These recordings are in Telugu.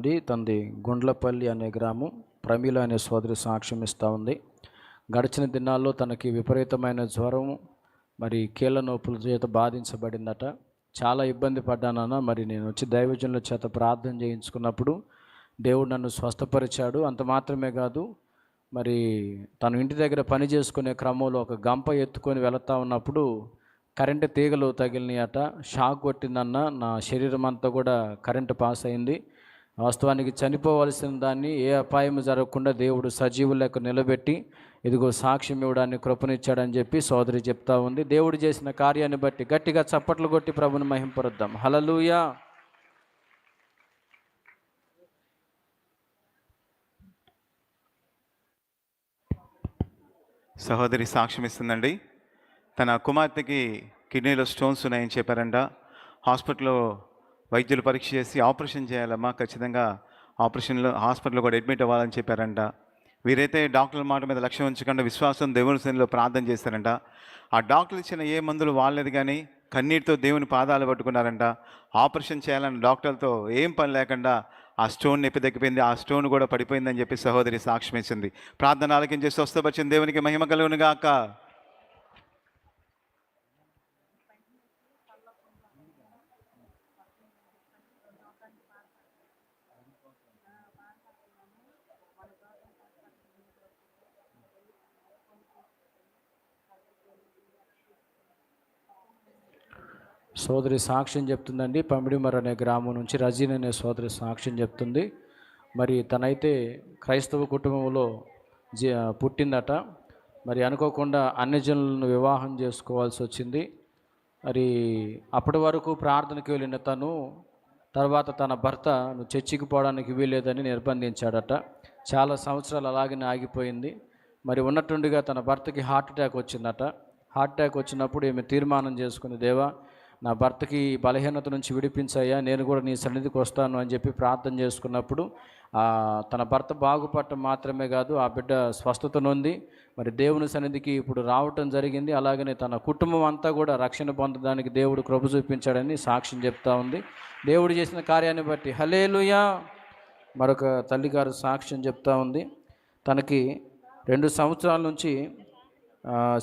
అండి తనది గుండ్లపల్లి అనే గ్రామం ప్రమీల అనే సోదరి సాక్ష్యం ఇస్తూ ఉంది. గడిచిన దినాల్లో తనకి విపరీతమైన జ్వరం మరి కీళ్ళ నొప్పుల చేత బాధించబడిందట. చాలా ఇబ్బంది పడ్డానన్న మరి నేను వచ్చి దైవజనుల చేత ప్రార్థన చేయించుకున్నప్పుడు దేవుడు నన్ను స్వస్థపరిచాడు. అంత మాత్రమే కాదు మరి తను ఇంటి దగ్గర పని చేసుకునే క్రమంలో ఒక గంప ఎత్తుకొని వెళతా ఉన్నప్పుడు కరెంటు తీగలు తగిలినాయట. షాక్ కొట్టిందన్న నా శరీరం అంతా కూడా కరెంటు పాస్ అయింది. వాస్తవానికి చనిపోవలసిన దాన్ని ఏ అపాయం జరగకుండా దేవుడు సజీవులకు నిలబెట్టి ఇదిగో సాక్ష్యం ఇవ్వడానికి కృపనిచ్చాడని చెప్పి సోదరి చెప్తా ఉంది. దేవుడు చేసిన కార్యాన్ని బట్టి గట్టిగా చప్పట్లు కొట్టి ప్రభుని మహింపరుద్దాం. హలలుయా సహోదరి సాక్ష్యం ఇస్తుందండి. తన కుమార్తెకి కిడ్నీలో స్టోన్స్ ఉన్నాయని చెప్పారంట. హాస్పిటల్లో వైద్యులు పరీక్ష చేసి ఆపరేషన్ చేయాలమ్మా ఖచ్చితంగా ఆపరేషన్లో హాస్పిటల్లో కూడా అడ్మిట్ అవ్వాలని చెప్పారంట. వీరైతే డాక్టర్ల మాట మీద లక్ష్యం ఉంచకుండా విశ్వాసం దేవుని సన్నిధిలో ప్రార్థన చేశారంట. ఆ డాక్టర్లు ఇచ్చిన ఏ మందులు వాడలేదు కానీ కన్నీటితో దేవుని పాదాలు పట్టుకున్నారంట. ఆపరేషన్ చేయాలని డాక్టర్లతో ఏం పని లేకుండా ఆ స్టోన్ నొప్పి తగ్గిపోయింది ఆ స్టోన్ కూడా పడిపోయిందని చెప్పి సహోదరి సాక్ష్యం ఇచ్చింది ప్రార్థన ఆలకించి స్వస్థపరిచిన దేవునికి మహిమ కలుగును గాక సోదరి సాక్ష్యం చెప్తుందండి పంబిడిమర్ అనే గ్రామం నుంచి రజీన్ అనే సోదరి సాక్ష్యం చెప్తుంది. మరి తనైతే క్రైస్తవ కుటుంబంలో పుట్టిందట. మరి అనుకోకుండా అన్యజనులను వివాహం చేసుకోవాల్సి వచ్చింది. మరి అప్పటి వరకు ప్రార్థనకి వెళ్ళిన తను తర్వాత తన భర్త నువ్వు చర్చికి పోవడానికి వీల్లేదని నిర్బంధించాడట. చాలా సంవత్సరాలు అలాగనే ఆగిపోయింది. మరి ఉన్నట్టుండిగా తన భర్తకి హార్ట్ అటాక్ వచ్చిందట. హార్ట్ అటాక్ వచ్చినప్పుడు ఈమె తీర్మానం చేసుకుని దేవా నా భర్తకి బలహీనత నుంచి విడిపించాయా నేను కూడా నీ సన్నిధికి వస్తాను అని చెప్పి ప్రార్థన చేసుకున్నప్పుడు తన భర్త బాగుపడటం మాత్రమే కాదు ఆ బిడ్డ స్వస్థత నొంది మరి దేవుని సన్నిధికి ఇప్పుడు రావటం జరిగింది. అలాగనే తన కుటుంబం అంతా కూడా రక్షణ పొందడానికి దేవుడు కృప చూపించాడని సాక్ష్యం చెప్తా ఉంది. దేవుడు చేసిన కార్యాన్ని బట్టి హలేలుయా మరొక తల్లిగారు సాక్ష్యం చెప్తా ఉంది. తనకి రెండు సంవత్సరాల నుంచి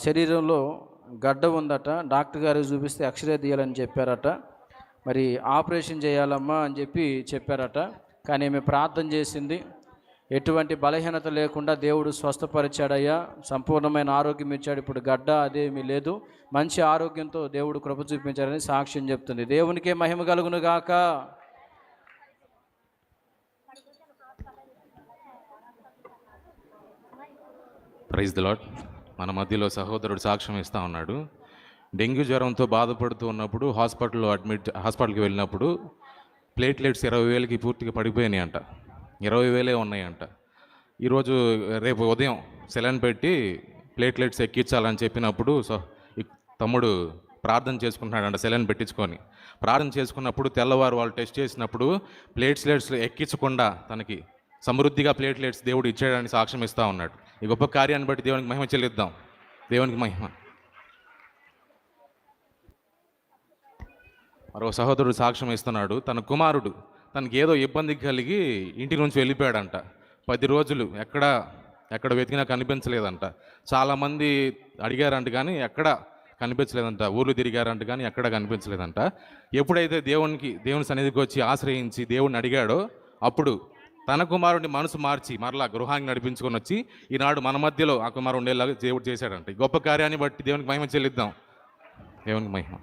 శరీరంలో గడ్డ ఉందట. డాక్టర్ గారు చూపిస్తే ఎక్స్రే తీయాలని చెప్పారట. మరి ఆపరేషన్ చేయాలమ్మా అని చెప్పి చెప్పారట. కానీ ఆమె ప్రార్థన చేసింది. ఎటువంటి బలహీనత లేకుండా దేవుడు స్వస్థపరిచాడయ్యా. సంపూర్ణమైన ఆరోగ్యం ఇచ్చాడు. ఇప్పుడు గడ్డ అదేమీ లేదు. మంచి ఆరోగ్యంతో దేవుడు కృప చూపించాడని సాక్ష్యం చెప్తుంది. దేవునికే మహిమ కలుగును గాక. ప్రైజ్ ద లాడ్ మన మధ్యలో సహోదరుడు సాక్ష్యం ఇస్తా ఉన్నాడు. డెంగ్యూ జ్వరంతో బాధపడుతూ ఉన్నప్పుడు హాస్పిటల్లో అడ్మిట్ హాస్పిటల్కి వెళ్ళినప్పుడు ప్లేట్లెట్స్ ఇరవై వేలకి పూర్తిగా పడిపోయినాయి అంట. ఇరవై వేలే ఉన్నాయంట ఈరోజు రేపు ఉదయం సెలన్ పెట్టి ప్లేట్లెట్స్ ఎక్కించాలని చెప్పినప్పుడు సో తమ్ముడు ప్రార్థన చేసుకుంటున్నాడంట సెలన్ పెట్టించుకొని. ప్రార్థన చేసుకున్నప్పుడు తెల్లవారు వాళ్ళు టెస్ట్ చేసినప్పుడు ప్లేట్లెట్స్ ఎక్కించకుండా తనకి సమృద్ధిగా ప్లేట్లెట్స్ దేవుడు ఇచ్చాడని సాక్ష్యం ఇస్తా ఉన్నాడు. ఈ గొప్ప కార్యాన్ని బట్టి దేవునికి మహిమ చెల్లిద్దాం. దేవునికి మహిమ. మరో సహోదరుడు సాక్ష్యం ఇస్తున్నాడు. తన కుమారుడు తనకి ఏదో ఇబ్బంది కలిగి ఇంటి నుంచి వెళ్ళిపోయాడంట. పది రోజులు ఎక్కడ ఎక్కడ వెతికినా కనిపించలేదంట. చాలామంది అడిగారంట కానీ ఎక్కడ కనిపించలేదంట. ఊర్లు తిరిగారంట కానీ ఎక్కడ కనిపించలేదంట. ఎప్పుడైతే దేవునికి దేవుని సన్నిధికి వచ్చి ఆశ్రయించి దేవుడిని అడిగాడో అప్పుడు తన కుమారుడిని మనసు మార్చి మరలా గృహాన్ని నడిపించుకొని వచ్చి ఈనాడు మన మధ్యలో ఆ కుమారు ఉండేలాగా దేవుడు చేశాడంట. ఈ గొప్ప కార్యాన్ని బట్టి దేవునికి మహిమ చెల్లిద్దాం. దేవునికి మహిమ.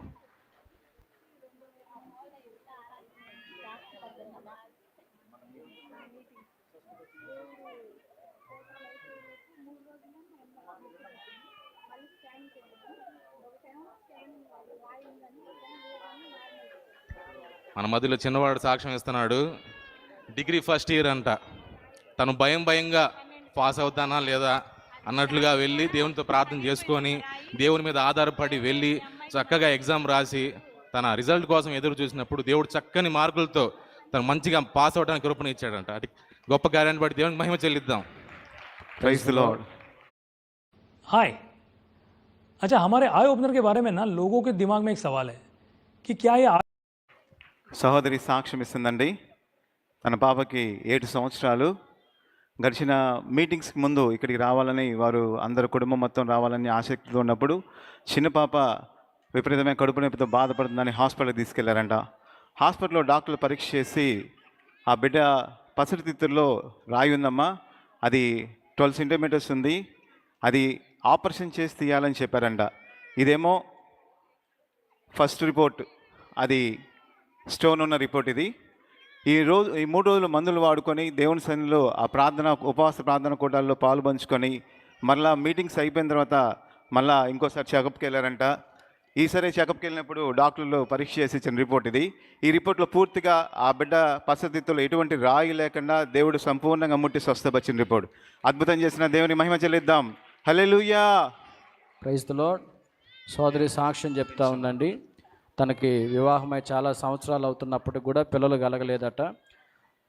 మన మధ్యలో చిన్నవాడు సాక్ష్యం ఇస్తున్నాడు. డిగ్రీ ఫస్ట్ ఇయర్ అంట తను భయం భయంగా పాస్ అవుతానా లేదా అన్నట్లుగా వెళ్ళి దేవునితో ప్రార్థన చేసుకొని దేవుని మీద ఆధారపడి వెళ్ళి చక్కగా ఎగ్జామ్ రాసి తన రిజల్ట్ కోసం ఎదురు చూసినప్పుడు దేవుడు చక్కని మార్కులతో తను మంచిగా పాస్ అవడానికి కృపణ ఇచ్చాడంట అటు గొప్ప కార్యాన్ని బట్టి దేవునికి మహిమ చెల్లిద్దాం ప్రైజ్ ది లార్డ్ हाय अच्छा हमारे आई ओपनर के बारे में ना लोगों के दिमाग में एक सवाल है कि क्या ये సహోదరి సాక్ష్యం ఇస్తుందండి తన పాపకి ఏడు సంవత్సరాలు. గడిచిన మీటింగ్స్కి ముందు ఇక్కడికి రావాలని వారు అందరు కుటుంబం మొత్తం రావాలని ఆసక్తితో ఉన్నప్పుడు చిన్న పాప విపరీతమైన కడుపు నొప్పితో బాధపడుతుందని హాస్పిటల్కి తీసుకెళ్ళారంట. హాస్పిటల్లో డాక్టర్లు పరీక్ష చేసి ఆ బిడ్డ పసిరితిత్తుల్లో రాయి ఉందమ్మా అది ట్వెల్వ్ సెంటీమీటర్స్ ఉంది అది ఆపరేషన్ చేసి తీయాలని చెప్పారంట. ఇదేమో ఫస్ట్ రిపోర్ట్ అది స్టోన్ ఉన్న రిపోర్ట్ ఇది. ఈ రోజు ఈ మూడు రోజులు మందులు వాడుకొని దేవుని సన్నిలో ఆ ప్రార్థన ఉపవాస ప్రార్థన కూటాల్లో పాలు పంచుకొని మళ్ళా మీటింగ్స్ అయిపోయిన తర్వాత మళ్ళా ఇంకోసారి చెకప్కి వెళ్ళారంట. ఈసారి చెకప్కి వెళ్ళినప్పుడు డాక్టర్లు పరీక్ష చేసి ఇచ్చిన రిపోర్ట్ ఇది. ఈ రిపోర్ట్లో పూర్తిగా ఆ బిడ్డ పరిస్థితుల్లో ఎటువంటి రాయి లేకుండా దేవుడు సంపూర్ణంగా ముట్టి స్వస్థపరిచిన రిపోర్ట్. అద్భుతం చేసిన దేవుని మహిమ చెల్లిద్దాం. లూయా క్రైస్తలో సోదరి సాక్ష్యం చెప్తా ఉందండి తనకి వివాహమై చాలా సంవత్సరాలు అవుతున్నప్పటికి కూడా పిల్లలు కలగలేదట.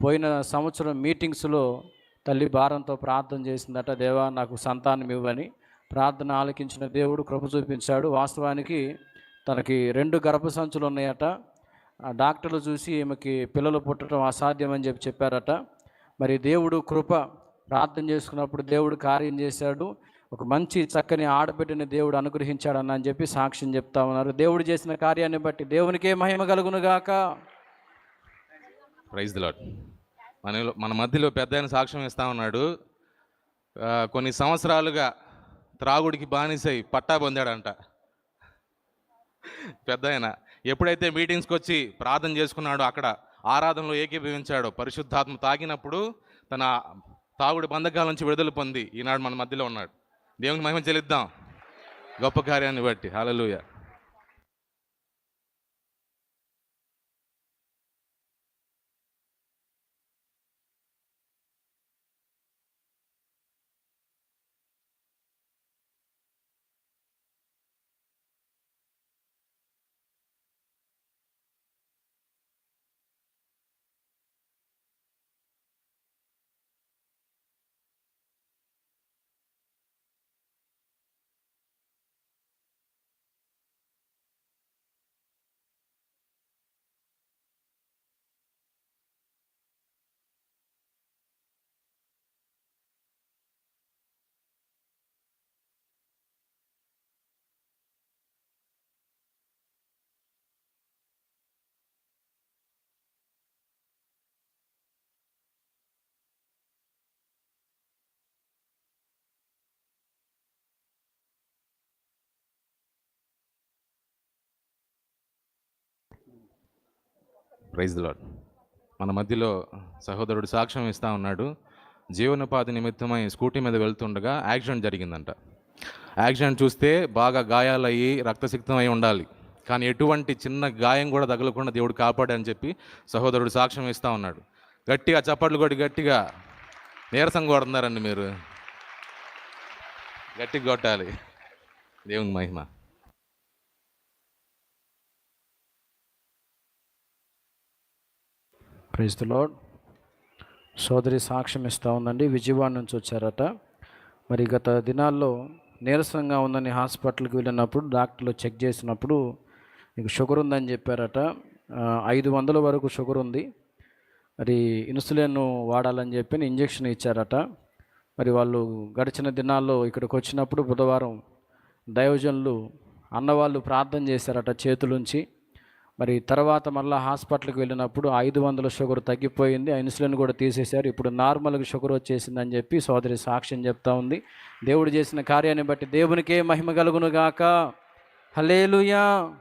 పోయిన సంవత్సరం మీటింగ్స్లో తల్లి భారంతో ప్రార్థన చేసిందట దేవా నాకు సంతానం ఇవ్వని. ప్రార్థన ఆలకించిన దేవుడు కృప చూపించాడు. వాస్తవానికి తనకి రెండు గర్భసంచులు ఉన్నాయట. డాక్టర్లు చూసి ఈమెకి పిల్లలు పుట్టడం అసాధ్యమని చెప్పి చెప్పారట. మరి దేవుడు కృప ప్రార్థన చేసుకున్నప్పుడు దేవుడు కార్యం చేశాడు. ఒక మంచి చక్కని ఆడబిడ్డని దేవుడు అనుగ్రహించాడని అని చెప్పి సాక్ష్యం చెప్తా ఉన్నారు. దేవుడు చేసిన కార్యాన్ని బట్టి దేవునికే మహిమ కలుగునుగాక ప్రైజ్ ది లాడ్ మన మన మధ్యలో పెద్ద ఆయన సాక్ష్యం ఇస్తా ఉన్నాడు. కొన్ని సంవత్సరాలుగా త్రాగుడికి బానిసై పట్టా పొందాడంట. పెద్ద ఆయన ఎప్పుడైతే మీటింగ్స్కి వచ్చి ప్రార్థన చేసుకున్నాడో అక్కడ ఆరాధనలో ఏకీభవించాడో పరిశుద్ధాత్మ తాగినప్పుడు తన తాగుడి బంధకాల నుంచి విడుదల పొంది ఈనాడు మన మధ్యలో ఉన్నాడు. దేవునికి మహిమ చెల్లిద్దాం. గొప్ప కార్యాన్ని బట్టి. హల్లెలూయా ప్రైజ్ లాడ్ మన మధ్యలో సహోదరుడు సాక్ష్యం ఇస్తూ ఉన్నాడు. జీవనోపాధి నిమిత్తమై స్కూటీ మీద వెళ్తుండగా యాక్సిడెంట్ జరిగిందంట. యాక్సిడెంట్ చూస్తే బాగా గాయాలయ్యి రక్తసిక్తం అయి ఉండాలి. కానీ ఎటువంటి చిన్న గాయం కూడా తగలకుండా దేవుడు కాపాడని చెప్పి సహోదరుడు సాక్ష్యం ఇస్తూ ఉన్నాడు. గట్టిగా చప్పట్లు కొట్టి గట్టిగా నీరసం కొడుతున్నారండి మీరు. గట్టిగా కొట్టాలి. దేవుని మహిమ. ప్రైజ్ సోదరి సాక్ష్యం ఇస్తూ ఉందండి. విజయవాడ నుంచి వచ్చారట. మరి గత దినాల్లో నీరసంగా ఉందని హాస్పిటల్కి వెళ్ళినప్పుడు డాక్టర్లు చెక్ చేసినప్పుడు మీకు షుగర్ ఉందని చెప్పారట. ఐదు వందల వరకు షుగర్ ఉంది. మరి ఇన్సులిన్ వాడాలని చెప్పి ఇంజెక్షన్ ఇచ్చారట. మరి వాళ్ళు గడిచిన దినాల్లో ఇక్కడికి వచ్చినప్పుడు బుధవారం దైవజనులు అన్నవాళ్ళు ప్రార్థన చేశారట చేతులుంచి. మరి తర్వాత మళ్ళీ హాస్పిటల్కి వెళ్ళినప్పుడు ఐదు వందల షుగర్ తగ్గిపోయింది. ఇన్సులిన్ కూడా తీసేశారు. ఇప్పుడు నార్మల్గా షుగర్ వచ్చేసిందని చెప్పి సోదరి సాక్ష్యం చెప్తా ఉంది. దేవుడు చేసిన కార్యాన్ని బట్టి దేవునికే మహిమ కలుగునుగాక హలేలుయా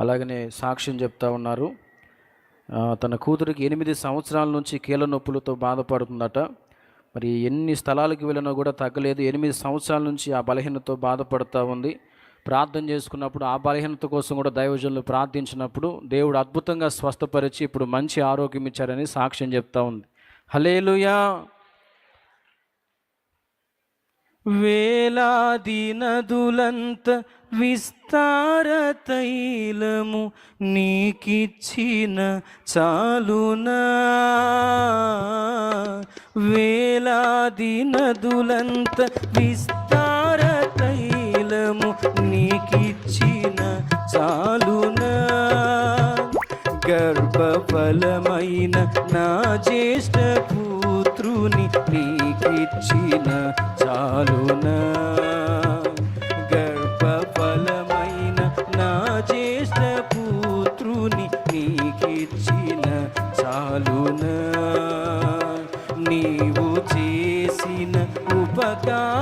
అలాగనే సాక్ష్యం చెప్తా ఉన్నారు. తన కూతురికి ఎనిమిది సంవత్సరాల నుంచి కీళ్ళ నొప్పులతో బాధపడుతుందట. మరి ఎన్ని స్థలాలకు వెళ్ళినా కూడా తగ్గలేదు. ఎనిమిది సంవత్సరాల నుంచి ఆ బలహీనతో బాధపడుతూ ఉంది. ప్రార్థన చేసుకున్నప్పుడు ఆ బలహీనత కోసం కూడా దైవజనులు ప్రార్థించినప్పుడు దేవుడు అద్భుతంగా స్వస్థపరిచి ఇప్పుడు మంచి ఆరోగ్యం ఇచ్చారని సాక్ష్యం చెప్తా ఉంది. హలేలుయా వేలాది నదులంత విస్తార తైలము నీకిచ్చిన చాలునా? వేలాది నదులంత విస్తార తైలము నీకిచ్చిన చాలునా? గర్భఫలమైన నా జ్యేష్ఠ శత్రుని నీకిచ్చిన చాలునా. గర్భఫలమైన నా జ్యేష్ఠ పుత్రుని నీకిచ్చిన చాలునా. నీవు చేసిన ఉపకారములకు